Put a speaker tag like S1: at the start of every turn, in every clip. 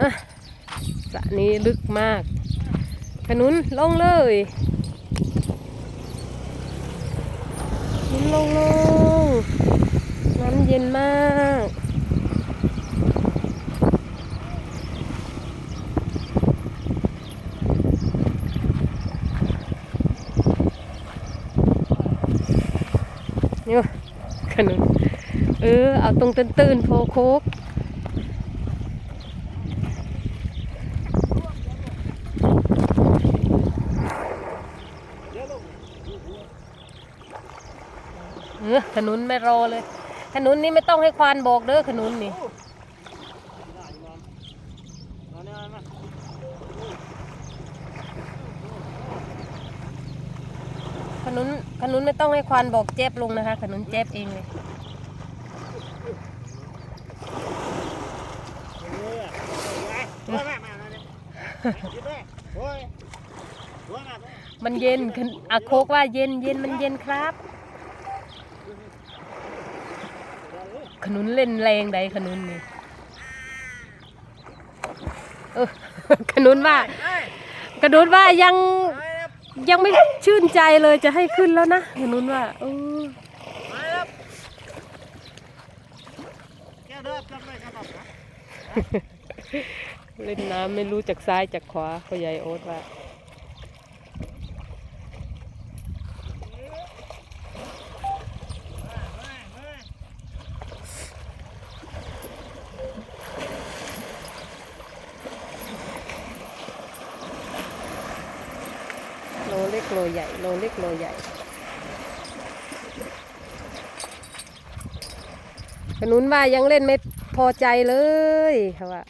S1: อะสระนี้ลึกมากขนุนลงเลยขนุนลงลงน้ำเย็นมากเนี่ยขนุนเออ เอาตรงตื้นๆโพโคก เออขนุนไม่รอเลย ขนุนนี่ไม่ต้องให้ควานบอกเด้อขนุนนี่ขนุนขนุนไม่ต้องให้ควานบอกเจ็บลงนะคะ ขนุนเจ็บเองเลย มันเย็นขนอาโคกว่าเย็นเย็นมันเย็นครับ ขนุนเล่นแรงใดขนุนนี่เออขนุนว่า ขนุนว่ายังยังไม่ชื่นใจเลยจะให้ขึ้นแล้วนะขนุนว่าเออเล่นน้ำไม่รู้จากซ้ายจากขวาพ่อใหญ่โอ๊ตว่า โลเล็กโล ใหญ่ โลเล็กโลใหญ่ขนุนว่ายังเล่นไม่พอใจเลยเขาว่า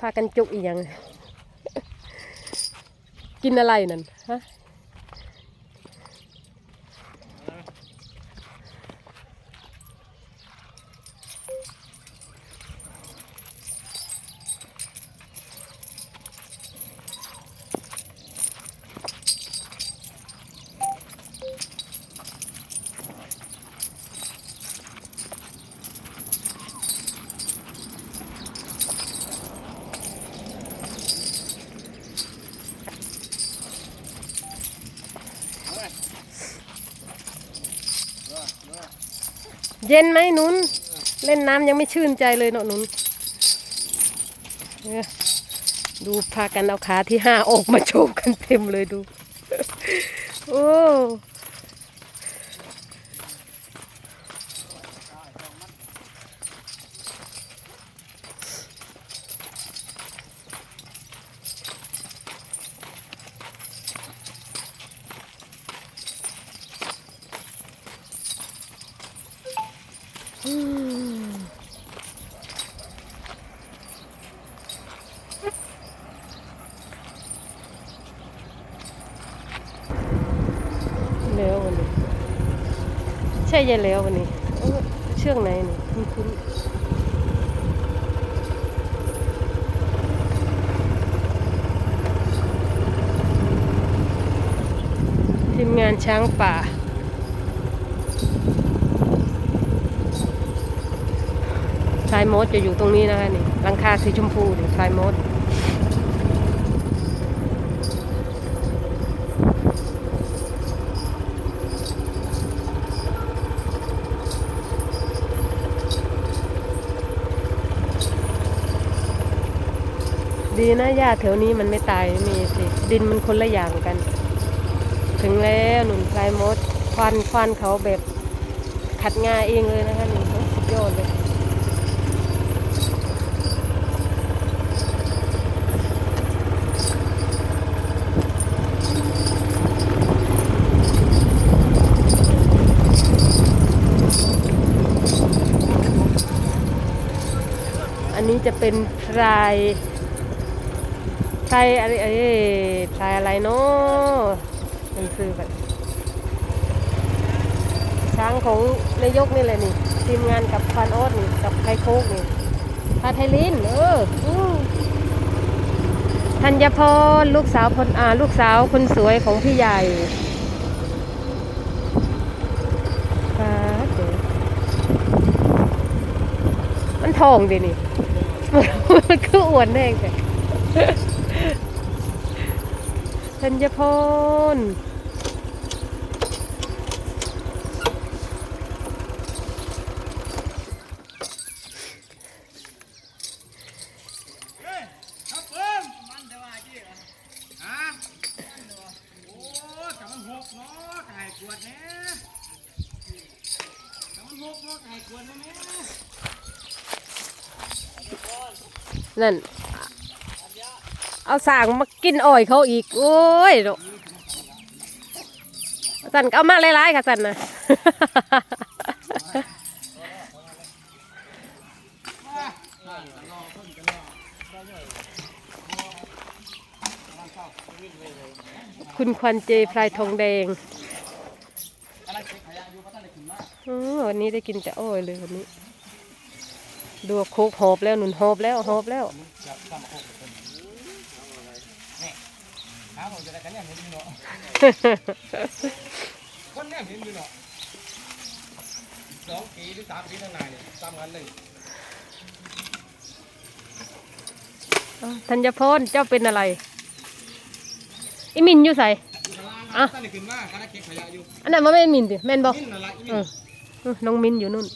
S1: พากันจุกอีกยัง กินอะไรนั่นฮะ เย็นไหมนุนเล่นน้ำยังไม่ชื่นใจเลยเนาะนุนเนี่ยดูพากันเอาขาที่ห้าออกมาโชว์กันเต็มเลยดู โอ้ ใช่ยายแล้ววันนี้ เชือกไหนนี่คุณคุณทีมงานช้างป่าพลายมดจะอยู่ตรงนี้นะคะนี่หลังคาสีชมพูนี่พลายมด ดีนะหญ้าแถวนี้มันไม่ตายมีสิดินมันคนละอย่างกัน ถึงแล้วหนุนพลายมดควันควันเขาแบบขัดงาเองเลยนะคะหนี่โอ้สุดยอดเลยอันนี้จะเป็นพราย พรายอะไรเอ้ยพรายอะไรเนาะเป็นซื้อแบบช้างของนายกนี่แหละนี่ทีมงานกับฟานโอ๊ตนี่กับไคโคกนี่พาไทลินเออธัญพรลูกสาวคนอ่าลูกสาวคนสวยของพี่ใหญ่ปามันทองดินี่ มันคืออ้วนแห้งแต่ ธัญพร
S2: ครับเพิ่มมันจะว่าจีเหรอฮะโอ้กำมันหก เนาะไก่กวดเนี่ยกำมันหกเนาะไก่กวดนะแม่
S1: นั่นเอาสางมากินอ้อยเขาอีก โอ้ยสันก็เอามาหลายๆค่ะสันนะคุณควันเจพลายทองแดงออวันนี้ได้กินแต่อ้อยเลยวันนี้ดูโคกหอบแล้วหนุนหอบแล้วหอบแล้ว
S2: หาผมจะได้ กันเนี่ยเห็นอยู่เนาะคนเนี่ยเห็นอยู่เนาะสองปีหรือสามปีข้างในเนี่ยซ้ำกันเลย
S1: ธัญพรเจ้าเป็นอะไรอิมินอยู่ใส่
S2: อะตั้งแต่ขึ้นมาคณะเก็บขยะอยู่
S1: อันนั้นมันไม่นมินดิแม่นบอก
S2: มินอะไรอีมิ
S1: เอนอเออน้องมินอยู่นู่น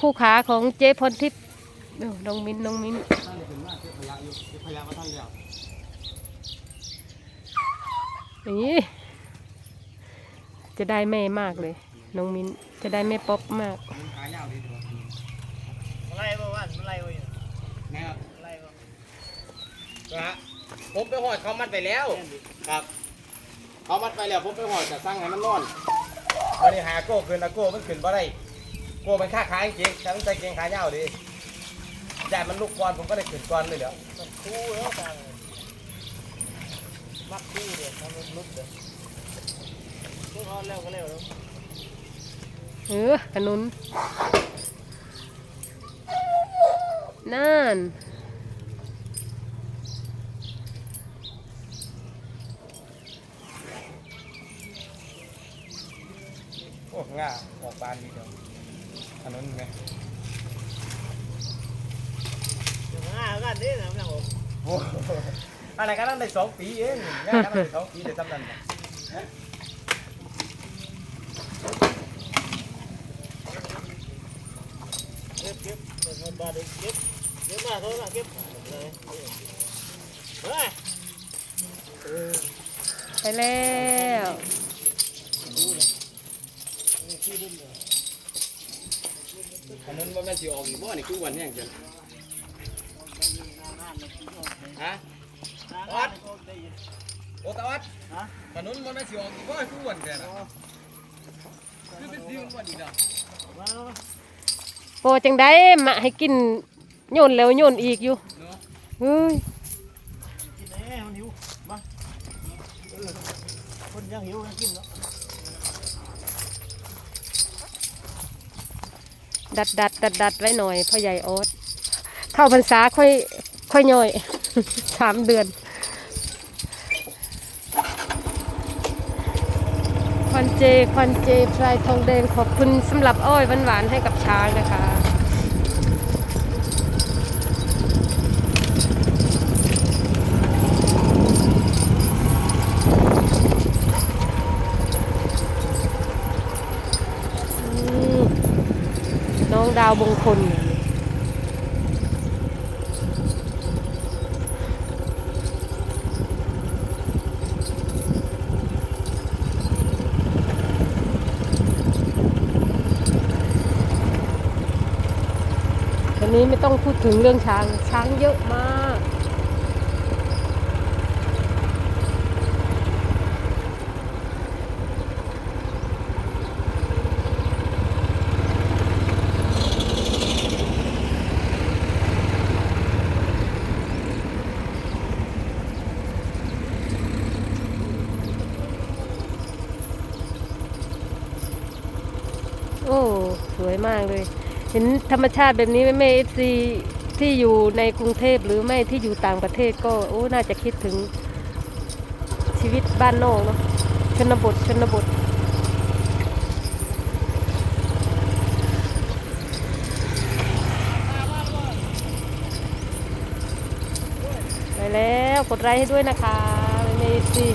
S1: คู่ขาของเจ๊พรทิพย์เออน้องมินน้องมิน
S2: ตั้งแต่ขึ้นมาเก็บขยะอยู่เก็บขยะมาท่านแล้ว
S1: นี่จะได้แม่มากเลย น้องมินจะได้แม่ป๊อปมาก
S2: มันขายาวดีดีวะ
S3: อะไรบ้างวันอะไรบ้าง
S2: นะครับ
S3: อะไรบ้าง
S2: นะฮะผมไปหอดเขามัดไปแล้ว ครับ เขามัดไปแล้วผมไปหอดจะสร้างให้มันนอนวันนี้หาโก้ขึ้นนะโก้มันขึ้นบ่ได้โก้มันค่าขายเก่งฉันใส่เก่งขายาวดีใหญ่มันลุกก่อนผมก็ได้ขึ้นก่อนเลยเดี๋ยว
S3: มันคู่แล้วกัน มักคู่เดี๋ยวทำมันลุกเดี๋ยวคู่เขาแล้วก็แล้วแล้ว
S1: เออขนุนนั่น
S2: โอ้ง่าออกบานดีเดียวอันนั้นไง
S3: เดี๋ยวมากันดินะพี่น้องผม
S2: โอ้ อะไรกันนั่นได้สองปีเองง่ากันนั่นได้สองปีได้สำนันน่ะ
S3: เก็บเก็บเดี๋ยวมาบ้านเดี๋ยวเก็บเก็บมาเขาละเก็บเลยเฮ้ย
S1: ไปแล้ว
S2: อันนั้นว่าแม่สิออกอีกบ่นี่คือวันแห้งจังฮะ
S3: วัด
S2: โอ้ตาวัด
S3: ฮะ
S2: ถนนมันไม่สิออกอีกบ่คือวันแต่นะคือเป็นสิวันอีกแล้ว
S3: มา
S1: โปรจังได้มาให้กินโยนแล้วโยนอีกอยู่
S2: เนาะ
S1: เฮ้ย
S3: กินแน่มันหิวมาเออคนยังหิวยังกินเนาะ
S1: ดัดดัดดัดดัดไว้หน่อยพ่อใหญ่โอ๊ตเข้าพรรษาค่อยค่อยย่อย สามเดือน ควันเจ ควันเจพลายทองแดงขอบคุณสำหรับอ้อยหวานๆให้กับช้างนะคะน้องดาวบงคล วันนี้ไม่ต้องพูดถึงเรื่องช้าง ช้างเยอะมาก โอ้ สวยมากเลย เห็นธรรมชาติแบบนี้แม่เอฟซีที่อยู่ในกรุงเทพหรือไม่ที่อยู่ต่างประเทศก็โอ้น่าจะคิดถึงชีวิตบ้านนอกเนาะชนบทชนบทวกดไลค์ให้ด้วยนะคะในซี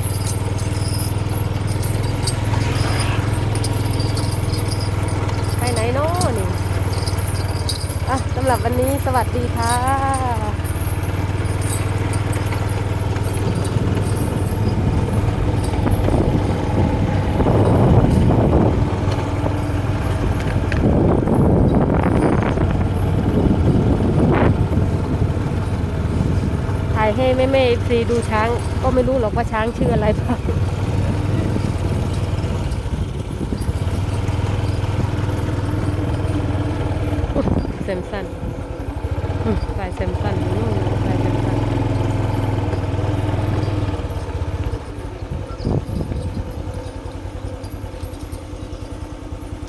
S1: ไปไหนเนาะนี่ำหรับวันนี้สวัสดีค่ะถ่ายให้แม่แม่ฟรีดูช้าง ก็ไม่รู้หรอกว่าช้างชื่ออะไรบ้างอุ๊ยแซ มสันสายแซมสันนู่น